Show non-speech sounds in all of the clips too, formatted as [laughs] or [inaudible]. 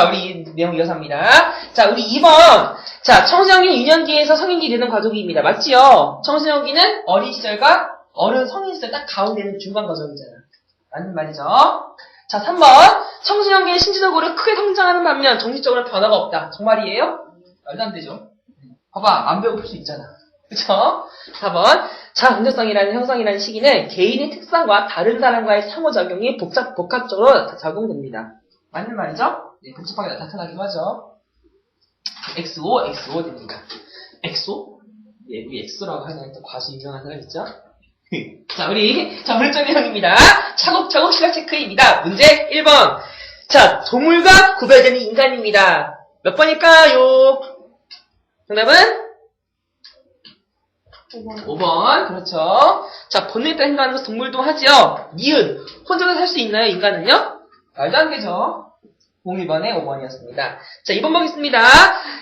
자, 우리 이 내용 이어서 합니다. 자, 우리 2번. 자, 청소년기는 유년기에서 성인기 되는 과정입니다. 맞지요? 청소년기는 어린 시절과 어른 성인 시절 딱 가운데는 중간 과정이잖아. 맞는 말이죠? 자, 3번. 청소년기는 신체적으로 크게 성장하는 반면 정신적으로 변화가 없다. 정말이에요? 말도 안 되죠? 봐봐, 안 배고플 수 있잖아. 그쵸? 4번. 자긍정성이라는 형성이라는 시기는 개인의 특성과 다른 사람과의 상호작용이 복잡, 복합적으로 다 적용됩니다. 맞는 말이죠? 네, 복잡하게 나타나기도 하죠. XO, XO 됩니다. XO? 예, 우리 엑소라고 하는 또 과수 유명한 사람 있죠? [laughs] 자, 우리, 자, 물적 내용입니다. 차곡차곡 시각 체크입니다. 문제 1번. 자, 동물과 구별되는 인간입니다. 몇 번일까요? 정답은? 5번. 5번. 그렇죠. 자, 본능에 따라 행동하는 것은 동물도 하지요. 니은. 혼자서 살 수 있나요, 인간은요? 말도 안 되죠. 01번에 5번이었습니다. 자, 2번 보겠습니다.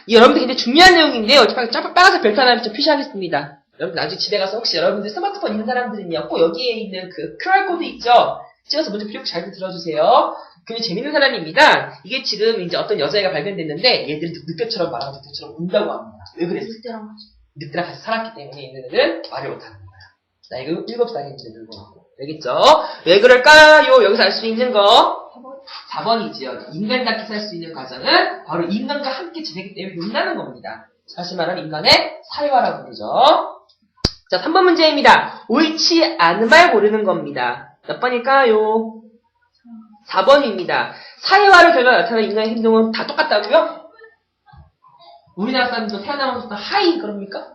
이 여러분들 굉장히 중요한 내용인데요. 빨- 빨- 빨간색 별표 하나 좀 표시하겠습니다. 여러분 나중에 집에 가서 혹시 여러분들 스마트폰 있는 사람들은요, 꼭 여기에 있는 그 QR코드 있죠? 찍어서 먼저 필요 잘 들어주세요. 굉장히 재밌는 사람입니다. 이게 지금 이제 어떤 여자애가 발견됐는데 얘들이 늑대처럼 말하고 늑대처럼 운다고 합니다. 왜 그랬어? 늑대랑 같이. 늑대랑 같이 살았기 때문에 얘네들은 말을 못하는 거야. 나이가 7살인지 불구하고. 알겠죠? 왜 그럴까요? 여기서 알 수 있는 거. 4번. 4번이지요. 인간답게 살 수 있는 과정은 바로 인간과 함께 지내기 때문에 된다는 겁니다. 다시 말하면 인간의 사회화라고 부르죠. 자, 3번 문제입니다. 옳지 않은 말 고르는 겁니다. 몇 번일까요? 4번입니다. 사회화를 결과 나타나는 인간의 행동은 다 똑같다고요? 우리나라 사람들도 태어나면서부터 하이 그럽니까?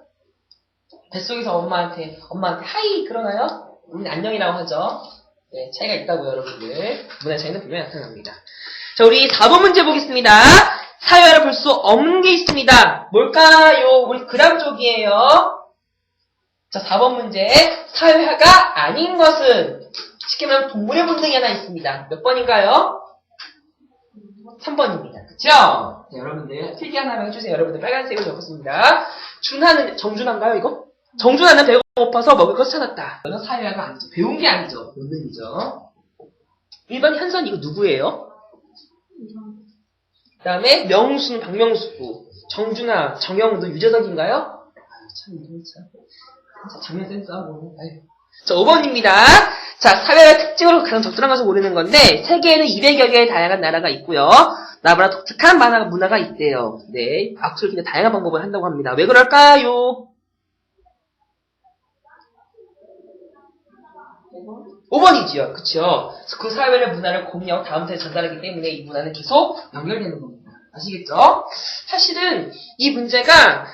뱃속에서 엄마한테 엄마한테 하이 그러나요? 우리는 안녕이라고 하죠. 네, 차이가 있다고요, 여러분들. 문화 차이는 분명히 나타납니다. 자, 우리 4번 문제 보겠습니다. 사회화를 볼 수 없는 게 있습니다. 뭘까요? 우리 그 다음 쪽이에요. 자, 4번 문제. 사회화가 아닌 것은 쉽게 말하면 동물의 본능이 하나 있습니다. 몇 번인가요? 3번입니다. 그쵸? 네, 여러분들 필기 하나만 해주세요. 여러분들 빨간색으로 적었습니다. 준하는 정준한가요 이거? 정준하는 배가 고파서 먹을 것을 찾았다. 이거는 사회화가 아니죠. 배운 게 아니죠. 본능이죠. 1번 현선 이거 누구예요? 그 다음에 명수는 박명수, 정준하, 정영도 유재석인가요? 참, 이거 참. 자, 장면 센스하고. 아유. 자, 5번입니다. 자, 사회의 특징으로 가장 적절한 것을 고르는 건데, 세계에는 200여 개의 다양한 나라가 있고요. 나라마다 독특한 만화, 문화가 있대요. 네. 악수를 굉장히 다양한 방법을 한다고 합니다. 왜 그럴까요? 5번. 5번이지요. 그쵸? 그 사회의 문화를 공유하고 다음 세대에 전달하기 때문에 이 문화는 계속 연결되는 겁니다. 아시겠죠? 사실은 이 문제가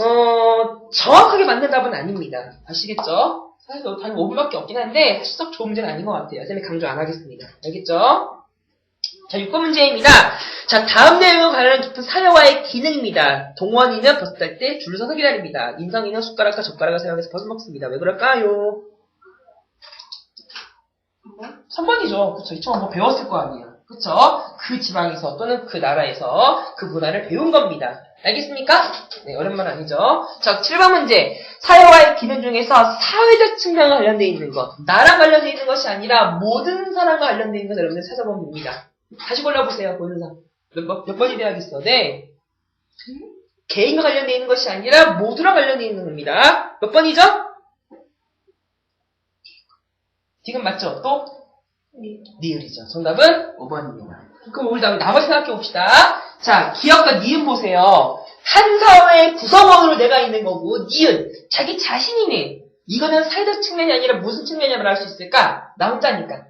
어, 정확하게 맞는 답은 아닙니다. 아시겠죠? 사실 단 5분밖에 없긴 한데 사실 썩 좋은 문제는 아닌 것 같아요. 때문에 강조 안 하겠습니다. 알겠죠? 자, 6번 문제입니다. 자, 다음 내용과 관련 깊은 사회화의 기능입니다. 동원이는 버스 탈 때 줄을 서서 기다립니다. 인성이는 숟가락과 젓가락을 사용해서 버스 먹습니다. 왜 그럴까요? 3번. 3번이죠. 그쵸. 이처럼 뭐 배웠을 거 아니에요. 그쵸? 그 지방에서 또는 그 나라에서 그 문화를 배운 겁니다. 알겠습니까? 네, 어렵만 아니죠. 자, 7번 문제. 사회와의 기능 중에서 사회적 측면과 관련되어 있는 것. 나랑 관련되어 있는 것이 아니라 모든 사람과 관련되어 있는 것을 여러분들 찾아보면 됩니다. 다시 골라보세요. 모든 사람. 몇, 번- 몇 번이 돼야겠어. 네. 개인과 관련되어 있는 것이 아니라 모두랑 관련되어 있는 겁니다. 몇 번이죠? 지금 맞죠? 또? 네. 니을이죠. 정답은 5번입니다. 그럼 우리 다음 나머지 생각해 봅시다. 자, 기억과 니은 보세요. 한 사회의 구성원으로 내가 있는 거고, 니은, 자기 자신이네. 이거는 사회적 측면이 아니라 무슨 측면이라고 할 수 있을까? 나 혼자니까.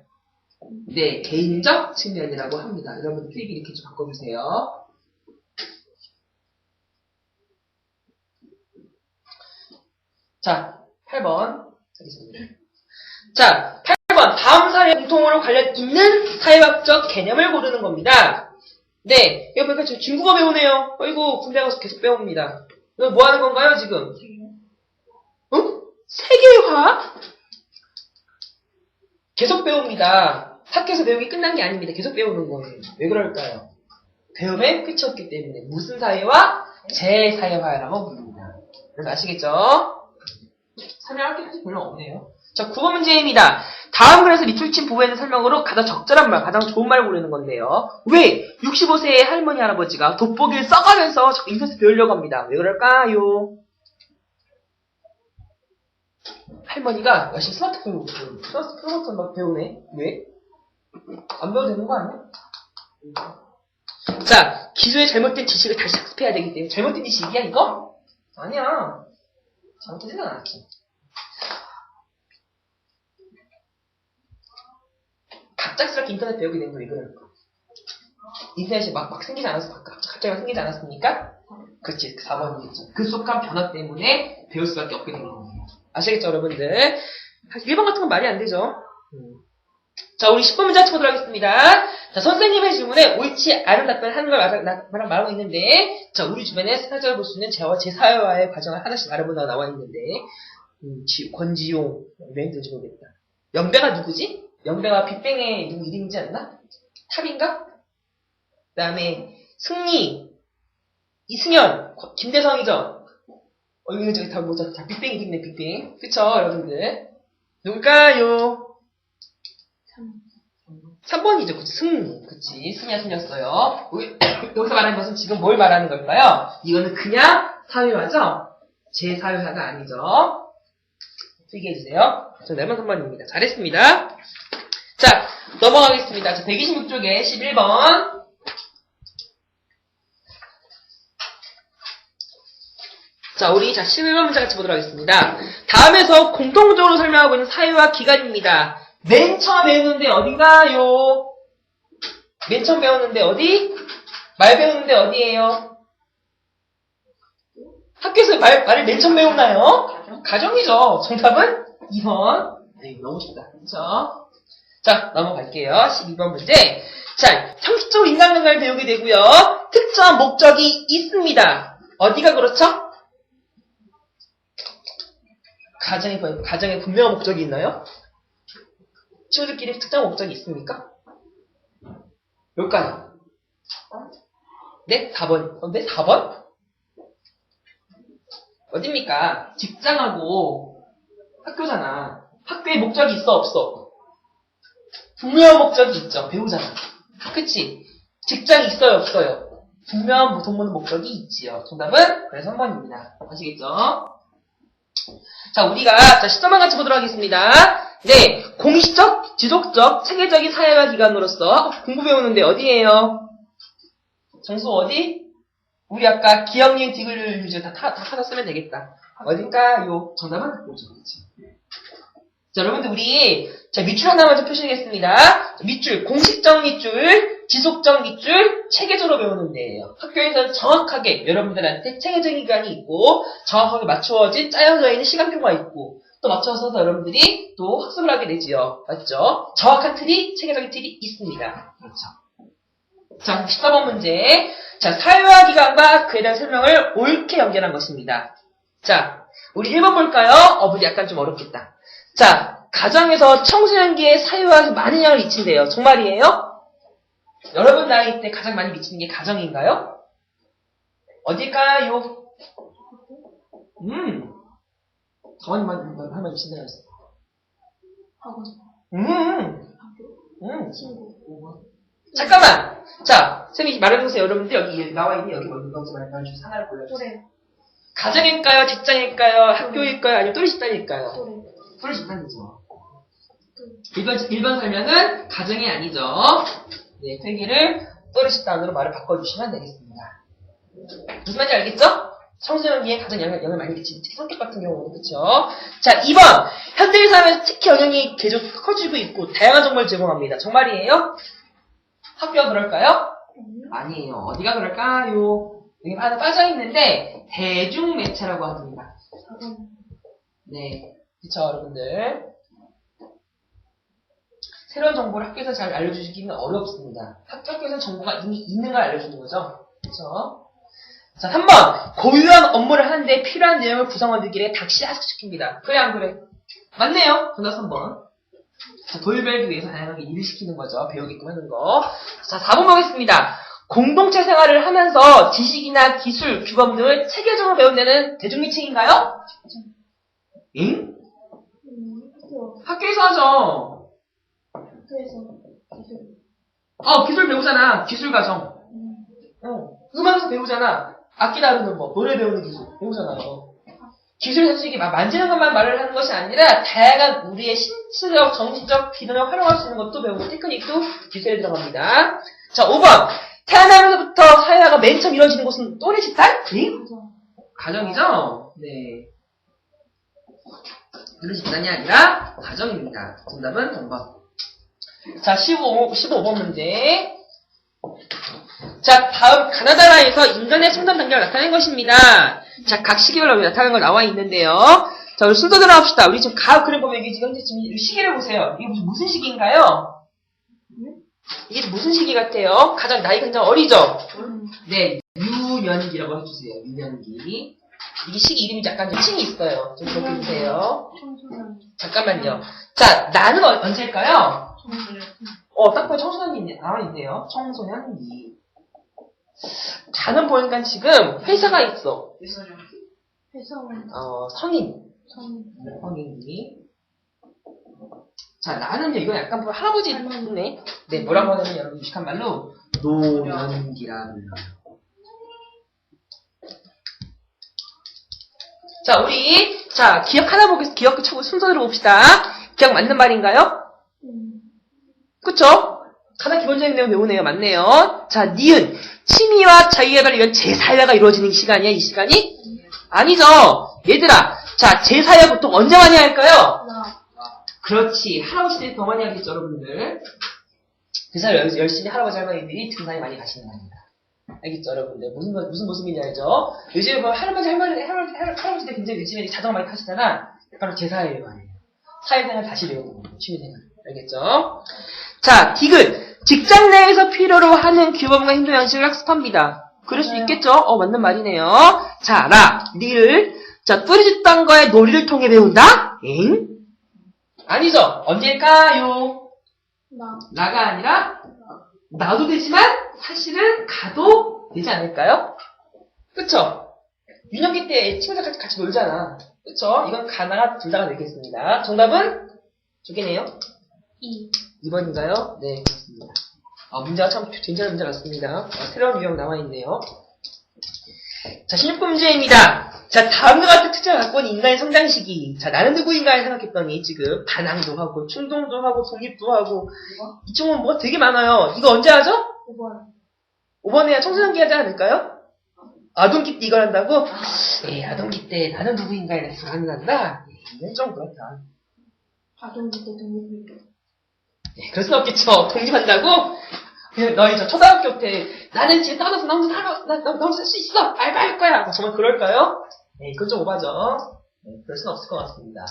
네, 개인적 측면이라고 합니다. 여러분 필기 이렇게 좀 바꿔주세요. 자, 8번 하겠습니다. 자, 8번 다음 사회 공통으로 관련 있는 사회학적 개념을 고르는 겁니다. 네, 이거 보니까 저 중국어 배우네요. 어이구, 군대 가서 계속 배웁니다. 이거 뭐 하는 건가요, 지금? 응? 세계화? 계속 배웁니다. 학교에서 배우기 끝난 게 아닙니다. 계속 배우는 거예요. 왜 그럴까요? 배움의 끝이 없기 때문에 무슨 사회화? 제사회화라고 부릅니다. 여러분 아시겠죠? 설명할 게 별로 없네요. 자, 9번 문제입니다. 다음 글에서 리툴친 부부에는 설명으로 가장 적절한 말, 가장 좋은 말을 고르는 건데요. 왜 65세의 할머니 할아버지가 돋보기를 써가면서 자꾸 인터넷 배우려고 합니다. 왜 그럴까요? 할머니가 열심히 스마트폰 스마트폰 막 배우네. 왜? 안 배워도 되는 거 아니야? 자, 기존의 잘못된 지식을 다시 학습해야 되기 때문에 잘못된 지식이야 이거? 아니야. 잘못되진 않았지. 갑작스럽게 인터넷 배우게 된거왜 그럴까? 인터넷이 막, 막 생기지 않았어. 갑자기 막 생기지 않았습니까? 그렇지, 4번이겠죠. 급속한 변화 때문에 배울 수밖에 없게 된 겁니다. 아시겠죠, 여러분들? 1번 같은 건 말이 안 되죠. 음. 자, 우리 10번 문제 같이 보도록 하겠습니다. 자, 선생님의 질문에 옳지 않은 답변을 하는 걸 말, 말하고 있는데, 자, 우리 주변에 사자를 볼수 있는 제와 제 사회화의 과정을 하나씩 말해보다 나와 있는데, 음, 지- 권지용, 왜 힘들지 모르겠다. 연배가 누구지? 연배가 빅뱅의 누구 이름이지 않나? 탑인가? 그 다음에, 승리, 이승현, 거- 김대성이죠? 어, 이거 저기 다 뭐죠? 다 빅뱅 이름이네, 빅뱅. 그쵸, 여러분들? 누굴까요? 3번이죠. 그치, 승. 그치. 승이야, 승이었어요. 우리- [coughs] 여기서 말하는 것은 지금 뭘 말하는 걸까요? 이거는 그냥 사회화죠? 제 사회화가 아니죠? 쓰게 해주세요. 저 3번입니다. 잘했습니다. 자, 넘어가겠습니다. 자, 126쪽에 11번. 자, 우리 자 11번 문제 같이 보도록 하겠습니다. 다음에서 공통적으로 설명하고 있는 사회화 기간입니다. 맨 처음 배우는데 어딘가요? 맨 처음 배우는데 어디? 말 배우는데 어디예요? 학교에서 말, 말을 맨 처음 배우나요? 가정? 가정이죠. 정답은 2번. 네, 너무 쉽다. 그쵸? 자, 넘어갈게요. 12번 문제. 자, 형식적으로 인간관계를 배우게 되고요. 특정한 목적이 있습니다. 어디가 그렇죠? 가정에, 분- 가정에 분명한 목적이 있나요? 친구들끼리 특정한 목적이 있습니까? 몇 가지? 네? 4번. 어, 네? 4번? 어딥니까? 직장하고 학교잖아. 학교에 목적이 있어, 없어? 분명한 목적이 있죠. 배우잖아. 그치? 직장이 있어요, 없어요? 분명한 돈 버는 목적이 있지요. 정답은 그래서 3번입니다. 아시겠죠? 자, 우리가 자, 시점만 같이 보도록 하겠습니다. 네, 공식적, 지속적, 체계적인 사회화 기관으로서 공부 배우는데 어디예요? 정수 어디? 우리 아까 기억님 디글 유저 다, 다, 다 하나 쓰면 되겠다. 어딜까요? 정답은 뭐죠? 그렇지. 자, 여러분들 우리 자 밑줄 하나만 좀 표시하겠습니다. 자, 밑줄 공식적 밑줄, 지속적 밑줄, 체계적으로 배우는 데예요. 학교에서는 정확하게 여러분들한테 체계적인 기간이 있고 정확하게 맞추어진 짜여져 있는 시간표가 있고 또 맞춰서 여러분들이 또 학습을 하게 되지요. 맞죠? 정확한 틀이 체계적인 틀이 있습니다. 그렇죠. 자, 14번 문제. 자, 사회화 기간과 그에 대한 설명을 옳게 연결한 것입니다. 자, 우리 1번 볼까요? 어, 문제 약간 좀 어렵겠다. 자, 가정에서 청소년기에 사회화에 많은 영향을 미친대요. 정말이에요? 여러분 나이 때 가장 많이 미치는 게 가정인가요? 어딜까요? 음. 많이 하면 미친다고 했어. 학원, 음. 음. 친구. 잠깐만! 자, 쌤이 말해보세요. 여러분들 여기 나와 있는 여기 먼저 먼저 말해주세요. 하나를 골라주세요. 또래, 가정일까요? 직장일까요? 학교일까요? 아니면 또래 집단일까요? 또래. 또래 집단이죠. 일반, 일반 설명은 가정이 아니죠. 네, 필기를 또래 집단으로 말을 바꿔주시면 되겠습니다. 무슨 말인지 알겠죠? 청소년기에 가장 영향, 영향을 많이 미치는 특히 성격 같은 경우는 그쵸? 자, 2번 현대인 사회에서 특히 영향이 계속 커지고 있고 다양한 정보를 제공합니다. 정말이에요? 학교가 그럴까요? 아니에요. 어디가 그럴까요? 여기 하나 빠져 있는데 대중 매체라고 합니다. 학원, 네, 그쵸 여러분들. 새로운 정보를 학교에서 잘 알려주시기는 어렵습니다. 학- 학교에서 정보가 이미 있는 걸 알려주는 거죠. 그쵸? 자, 3번. 고유한 업무를 하는데 필요한 내용을 구성원들끼리 닥시 학습시킵니다. 그래, 안 그래? 맞네요. 정답 3번. 자, 도입을 위해서 다양하게 일을 시키는 거죠. 배우게끔 하는 거. 자, 4번 보겠습니다. 공동체 생활을 하면서 지식이나 기술, 규범 등을 체계적으로 배운다는 대중미책인가요? 응? 음, 학교, 학교에서 하죠. 학교에서 기술. 어, 기술 배우잖아. 기술 과정. 음. 어, 음악에서 배우잖아. 악기 다루는 법, 노래 배우는 기술 배우잖아요. 기술 막 만지는 것만 말을 하는 것이 아니라 다양한 우리의 신체적, 정신적 기능을 활용할 수 있는 것도 배우고 테크닉도 기술에 들어갑니다. 자, 5번. 태어나면서부터 사회화가 맨 처음 이루어지는 곳은 또래 집단? 네? 가정. 가정이죠? 네. 또래 집단이 아니라 가정입니다. 정답은 3번. 자, 15, 15번 문제. 자, 다음 가나다라에서 인간의 성장 단계가 나타낸 것입니다. 자, 각 시기별로 나타나는 거 나와 있는데요. 자, 우리 순서 들어갑시다. 우리 지금 각 그림 보면 이게 지금 현재 지금 이 시기를 보세요. 이게 무슨, 무슨 시기인가요? 이게 무슨 시기 같아요? 가장 나이가 굉장히 어리죠? 음. 네, 유년기라고 해주세요. 유년기. 이게 시기 이름이 약간 좀 층이 있어요. 좀 그렇게 해주세요. 청소년. 잠깐만요. 자, 나는 어- 언제일까요? 어, 딱 보면 청소년이 있네. 나와 있네요. 청소년기. 자는 보니까 지금 회사가 있어. 회사원. 어, 성인. 성. 성인기. 자, 나는요, 이거 약간 보면 할아버지 할머니. 있네. 네, 뭐라고 하냐면 여러분 유식한 말로 노년기라 불러요. 자, 우리 자 기억 하나 보겠습니다. 기억 쳐 순서대로 봅시다. 기억 맞는 말인가요? 음. 그쵸? 가장 기본적인 내용 배우네요. 맞네요. 자, 니은. 취미와 자유개발을 위한 제사회가 이루어지는 시간이야, 이 시간이? 아니죠. 얘들아. 자, 제사회 보통 언제 많이 할까요? 나. 그렇지. 할아버지들이 더 많이 하겠죠, 여러분들. 그래서 열- 열심히 할아버지 할머니들이 등산에 많이 가시는 겁니다. 알겠죠, 여러분들? 무슨, 거- 무슨 모습인지 알죠? 요즘에 보면 할아버지, 할머니, 할아버지, 할- 할아버지들 굉장히 요즘에 자전거 많이 타시잖아. 바로 제사회예요, 아니에요. 사회생활 다시 거예요, 취미생활. 알겠죠? 자, 디귿. 직장 내에서 필요로 하는 규범과 행동 양식을 학습합니다. 그럴 수 맞아요. 있겠죠? 어, 맞는 말이네요. 자, 라, 리를. 자, 뿌리 집단 과의 놀이를 통해 배운다? 엥? 아니죠. 언제일까요? 나. 나가 아니라 나도 되지만 사실은 가도 되지 않을까요? 그쵸? 유년기 때 친구들 같이, 같이 놀잖아. 그쵸? 이건 가나가 둘 다가 되겠습니다. 정답은 두 개네요. 이. 2번인가요? 네, 그렇습니다. 아, 문제가 참 괜찮은 문제 같습니다. 아, 새로운 유형 나와 있네요. 자, 16번 문제입니다. 자, 다음과 같은 특징을 갖고 있는 인간의 성장 시기. 자, 나는 누구인가 생각했더니 지금 반항도 하고, 충동도 하고, 독립도 하고, 이 친구는 뭐가 되게 많아요. 이거 언제 하죠? 5번. 5번에 청소년기 하지 않을까요? 아동기 때 이걸 한다고? 예, 아동기 때 나는 누구인가에 대해서 가능한다? 예, 이건 좀 그렇다. 아동기 때 독립운동. 예, 그럴 순 없겠죠. 독립한다고? 너희 저 초등학교 때 나는 떠나서 나 혼자 살아, 나, 혼자 살수 있어! 알바할 거야! 뭐 정말 그럴까요? 네, 이건 좀 오바죠. 네, 그럴 순 없을 것 같습니다.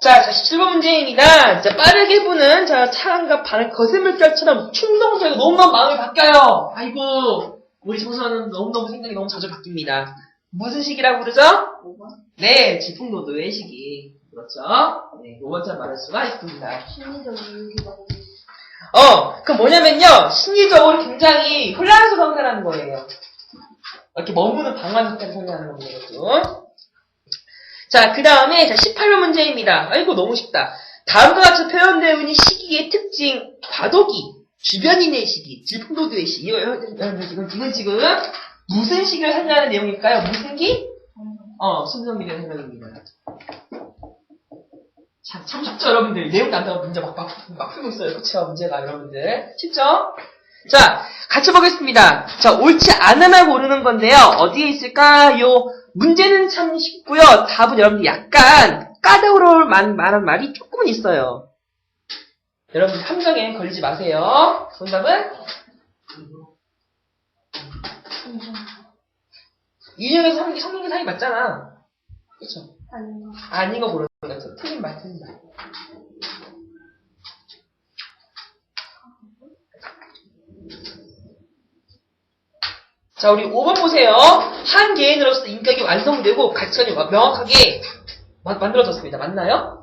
자, 자, 17번 문제입니다. 자, 빠르게 부는, 자, 차량과 반응, 거센물결처럼 충동적이고 너무너무 마음이 바뀌어요. 아이고, 우리 청소년은 너무너무 생각이 너무 자주 바뀝니다. 무슨 시기라고 그러죠? 5번. 네, 질풍노도의 시기. 그렇죠? 네, 5번째 말할 수가 있습니다. 심리적 이유기가 어, 그 뭐냐면요, 심리적으로 굉장히 혼란스러운 상태라는 거예요. 이렇게 머무는 방황 상태를 설명하는 겁니다. 자, 그 다음에, 자, 18번 문제입니다. 아이고, 너무 쉽다. 다음과 같이 표현되어 있는 시기의 특징, 과도기, 주변인의 시기, 질풍노도의 시기. 이거, 이거, 이건, 이건 지금 무슨 시기를 설명하는 내용일까요? 무슨 기? 어, 순서미래 설명입니다. 참, 참 쉽죠, 여러분들. 내용도 안 나오고 문제 막, 막, 막 풀고 있어요. 그쵸, 문제가, 여러분들. 쉽죠? 자, 같이 보겠습니다. 자, 옳지 않음을 고르는 건데요. 어디에 있을까요? 문제는 참 쉽고요. 답은 여러분들 약간 까다로울 만, 만한 말이 조금은 있어요. 여러분들 함정에 걸리지 마세요. 정답은. 인형에서 성기, 성기 사이 맞잖아. 그쵸? 아닌가. 아닌 거 고르는 틀린 말, 틀린 말. 자, 우리 5번 보세요. 한 개인으로서 인격이 완성되고 가치관이 와- 명확하게 마- 만들어졌습니다. 맞나요?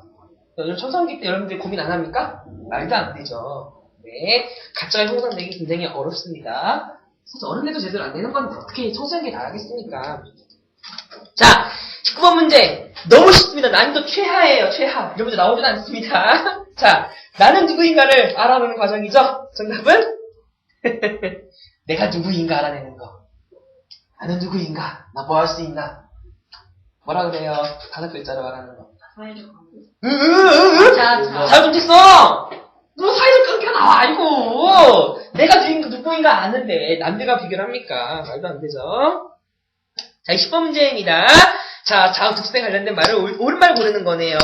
청소년기 때 여러분들 고민 안 합니까? 말도 안 되죠. 네. 가치관이 형성되기 굉장히 어렵습니다. 사실 어른들도 제대로 안 되는 건데 어떻게 청소년기에 나가겠습니까? 자, 19번 문제. 너무 쉽습니다. 난이도 최하예요, 최하. 여러분들 나오진 않습니다. [laughs] 자, 나는 누구인가를 알아보는 과정이죠? 정답은? [laughs] 내가 누구인가 알아내는 거. 나는 누구인가? 나 뭐 할 수 있나? 뭐라 그래요? 다섯 글자로 말하는 거. 사회적 관계. 자, 자. 잘 좀됐어! 너 사이적 관계가 나와, 아이고! 내가 누구인가, 누구인가 아는데, 남들과 비교를 합니까? 말도 안 되죠? 자, 10번 문제입니다. 자, 자음 특수에 관련된 말을 옳- 옳은 말 고르는 거네요.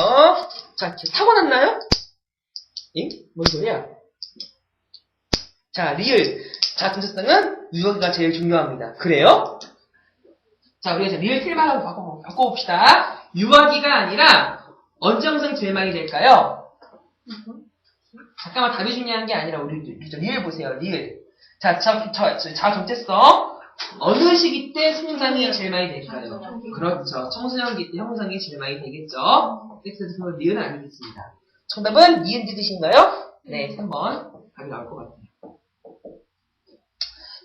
자, 사고 났나요? 잉? 뭔 소리야? 자, 리을. 자, 동사성은 유형가 제일 중요합니다. 그래요? 자, 우리가 이제 리을 틀말하고 바꿔, 바꿔봅시다. 유아기가 아니라 제일 많이 될까요? 잠깐만 답이 중요한 게 아니라 우리 리- 리을 보세요. 리을. 자, 자, 자, 자, 자 정체성. 어느 시기 때 수능상이 제일 많이 될까요? 그렇죠. 청소년기 때 형성이 제일 많이 되겠죠. 섹스에서 보면 리은 아니겠습니다. 정답은 니은지 뜻인가요? 네, 3번. 답이 나올 것 같아요.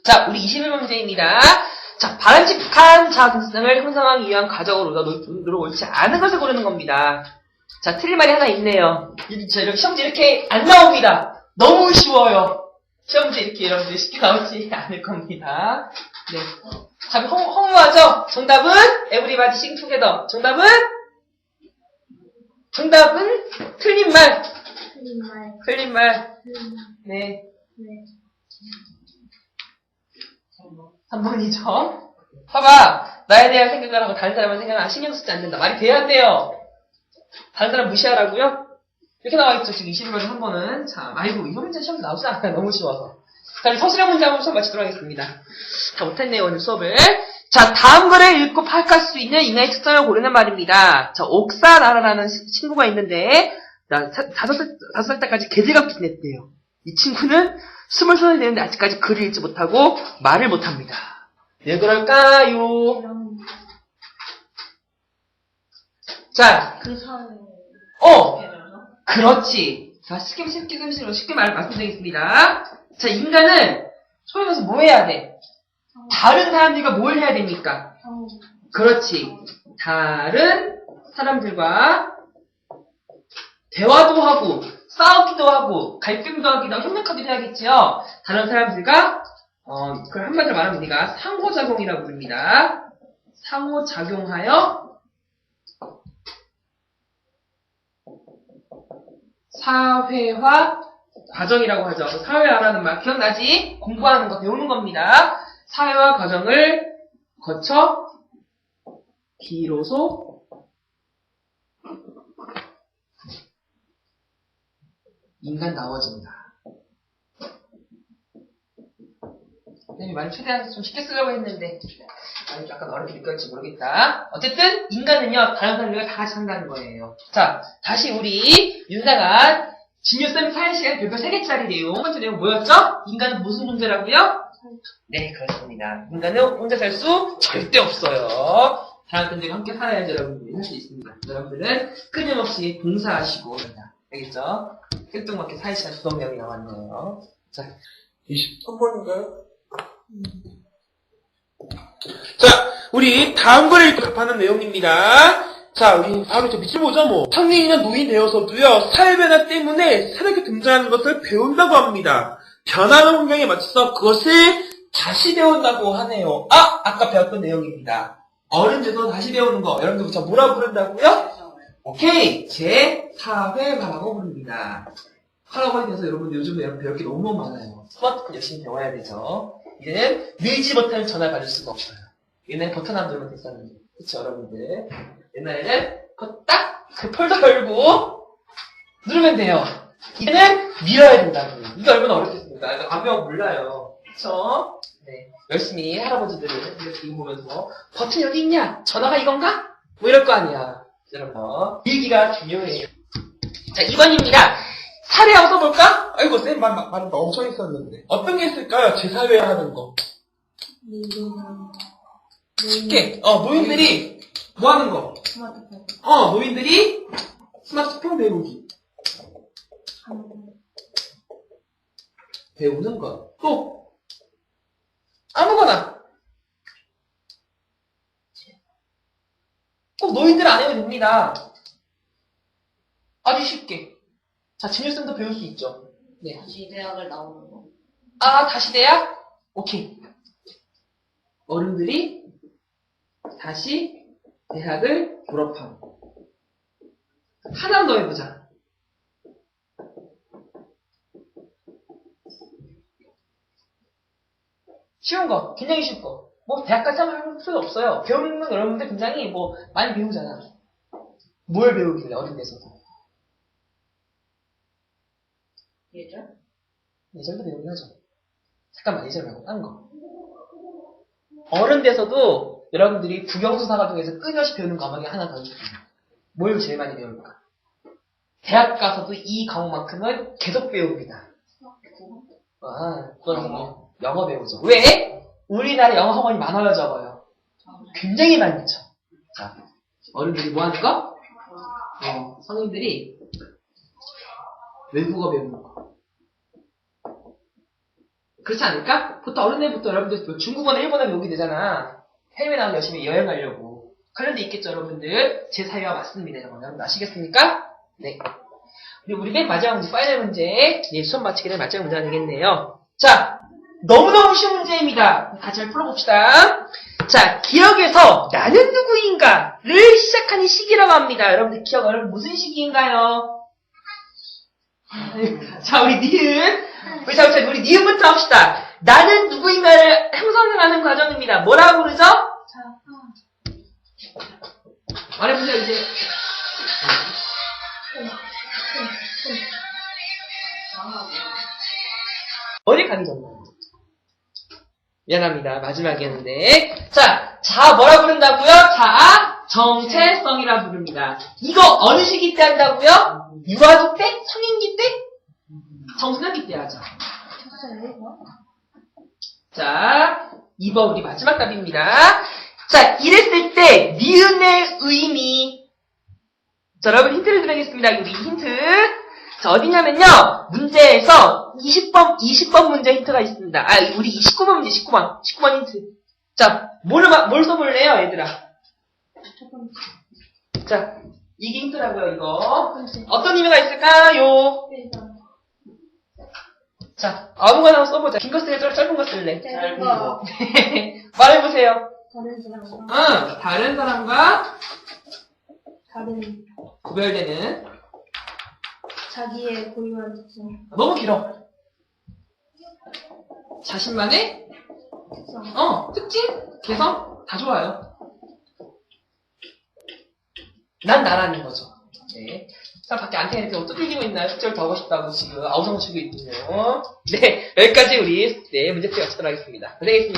자, 우리 21번 문제입니다. 자, 바람직한 자동성을 형성하기 위한 과정으로 우리가 옳지 않은 것을 고르는 겁니다. 자, 틀린 말이 하나 있네요. 이- 자, 이렇게 시험지 이렇게 안 나옵니다. 너무 쉬워요. 시험지 이렇게 여러분들 쉽게 나오지 않을 겁니다. 네. 답이 허, 허무하죠? 정답은 에브리바디 싱투게더. 정답은? 정답은 틀린 말. 틀린 말. 틀린 말. 네. 네. 3번이죠. 봐봐. 나에 대한 생각을 하고 다른 사람을 생각을 안 신경 쓰지 않는다. 말이 돼야 돼요. 다른 사람 무시하라고요? 이렇게 나와 있죠. 지금 21번에 3번은. 자, 아이고, 이거 문제 시험 나오지 않아요. 너무 쉬워서. 자, 우리 서술형 문제 한번 수업 마치도록 하겠습니다. 다 못했네요, 오늘 수업을. 자, 다음 글을 읽고 파악할 수 있는 인간의 특성을 고르는 말입니다. 자, 옥사나라라는 시- 친구가 있는데, 나 사- 다섯 살, 다섯 살 때까지 개들같이 지냈대요. 이 친구는 스물 살이 되는데 아직까지 글을 읽지 못하고 말을 못합니다. 왜 그럴까요? 자, 그 사회. 어! 그렇지. 자, 쉽게, 쉽게, 쉽게, 쉽게 말, 말씀드리겠습니다. 자, 인간은 소위 말해서 뭐 해야 돼? 다른 사람들과 뭘 해야 됩니까? 성. 그렇지. 다른 사람들과 대화도 하고, 싸우기도 하고, 갈등도 하기도 하고, 협력하기도 해야겠지요. 다른 사람들과, 어, 그걸 한마디로 말하면 우리가 상호작용이라고 부릅니다. 상호작용하여 사회화 과정이라고 하죠. 사회화라는 말 기억나지? 공부하는 거 배우는 겁니다. 사회화 과정을 거쳐 비로소 인간 나워집니다. 선생님이 많이 최대한 좀 쉽게 쓰려고 했는데 아니, 약간 어렵게 느껴질지 모르겠다. 어쨌든 인간은요 다른 사람들과 다 같이 산다는 거예요. 자 다시 우리 윤사가 진유쌤 사회 시간 별표 3개짜리 내용 첫 번째 내용 뭐였죠? 인간은 무슨 존재라고요? 네 그렇습니다. 인간은 혼자 살 수 절대 없어요. 다른 분들과 함께 살아야지 여러분들이 할 수 있습니다. 여러분들은 끊임없이 봉사하시고 알겠죠? 뜰뚱맞게 사회 시간 두번 명이 나왔네요. 자 23번인가요? 자, 우리 다음 읽고 답하는 내용입니다. 자, 우리 바로 저 밑을 보자 뭐. 성인이나 노인 되어서도요, 사회변화 때문에 새롭게 등장하는 것을 배운다고 합니다. 변하는 환경에 맞춰서 그것을 다시 배운다고 하네요. 아, 아까 배웠던 내용입니다. 어른 돼서 다시 배우는 거. 여러분들 저 뭐라 부른다고요? 오케이. 제 사회화라고 부릅니다. 하라고 해서 여러분들 요즘에 배울 게 너무 많아요. 스마트폰 열심히 배워야 되죠. 이제는 밀지 못하는 전화를 받을 수가 없어요. 옛날에 버튼 안 누르면 됐었는데. 그쵸, 여러분들. 옛날에는 그거 딱, 그 폴더 열고, 누르면 돼요. 이제는 밀어야 된다고. 이게 얼마나 어렵겠습니까? 배워 몰라요. 그쵸? 네. 열심히 할아버지들을 이렇게 보면서, 버튼 여기 있냐? 전화가 이건가? 뭐 이럴 거 아니야. 여러분, 밀기가 중요해요. 자, 2번입니다. 사례 한번 써볼까? 아이고, 쌤 말, 말, 말 엄청 했었는데. 어떤 게 있을까요? 제사회 하는 거. 쉽게, 어, 노인들이 뭐 하는 거? 스마트폰. 어, 노인들이 스마트폰 배우기. 배우는 거. 또, 아무거나. 꼭 노인들 안 해도 됩니다. 아주 쉽게. 자, 진유쌤도 배울 수 있죠. 네. 다시 대학을 나오는 거. 아, 다시 대학? 오케이. 어른들이 다시 대학을 졸업하고. 하나 더 해보자. 쉬운 거, 굉장히 쉬운 거. 뭐, 대학까지 하면 할 필요 없어요. 배우는 건 여러분들 굉장히 뭐, 많이 배우잖아. 뭘 배우길래, 어린 데서도. 예절? 예절도 배우긴 하죠. 잠깐만, 예절 말고, 딴 거. 어른 돼서도 여러분들이 국영수사가 중에서 끊임없이 배우는 과목이 하나 더 있습니다. 뭘 제일 많이 배울까? 대학 가서도 이 과목만큼은 계속 배웁니다. 아, 그건 뭐 영어 배우죠. 왜? 우리나라 영어 학원이 많아요, 적어요? 굉장히 많죠. 자, 어른들이 뭐 하는 거? 어, 성인들이 외국어 배우는 거. 그렇지 않을까? 보통 어른들부터 여러분들 뭐 중국어나 일본어 배우게 되잖아. 해외 나가서 열심히 여행 가려고. 관련돼 있겠죠, 여러분들? 제 사유와 맞습니다, 여러분. 아시겠습니까? 네. 우리 맨 마지막 문제, 파이널 문제. 네, 수업 마치기 전에 마지막 문제가 되겠네요. 자, 너무너무 쉬운 문제입니다. 같이 잘 풀어봅시다. 자, 기억에서 나는 누구인가를 시작하는 시기라고 합니다. 여러분들 기억, 여러분 무슨 시기인가요? [laughs] 자, 우리 니은. 우리 자, 자, 우리 니은부터 합시다. 나는 누구인가를 형성을 하는 과정입니다. 뭐라고 그러죠? 자, 아. 말해보세요, 이제. 어디 가기 전에. 미안합니다. 마지막이었는데. 자, 자, 뭐라 부른다고요? 자, 정체성이라 부릅니다. 이거 어느 시기 때 한다고요? 유아기 때? 성인기 때? 청소년기 때 하죠. 자, 2번 우리 마지막 답입니다. 자, 이랬을 때 니은의 의미. 자, 여러분 힌트를 드리겠습니다. 여기 힌트. 자, 어디냐면요. 문제에서 20번, 20번 문제 힌트가 있습니다. 아, 우리 19번 문제, 19번. 19번 힌트. 자, 뭘, 마- 뭘 써볼래요, 얘들아? 첫 번째. 자, 이게 힌트라고요, 이거. 어떤 의미가 있을까요? 자, 아무거나 한번 써보자. 긴 거 쓸래, 짧- 짧은 거 쓸래? 짧은 거. [laughs] 말해보세요. 다른 사람과 응, 다른 사람과 다른 구별되는 자기의 고유한 특성. 너무 길어. 자신만의 특성. 어 특징, 개성 다 좋아요. 난 나라는 거죠. 네. 자 밖에 안테나 이렇게 두들기고 있나요? 숙제를 더 하고 싶다고 지금 아우성 치고 있군요. 네 여기까지 우리 네 문제 풀이 마치도록 하겠습니다. 고생했습니다.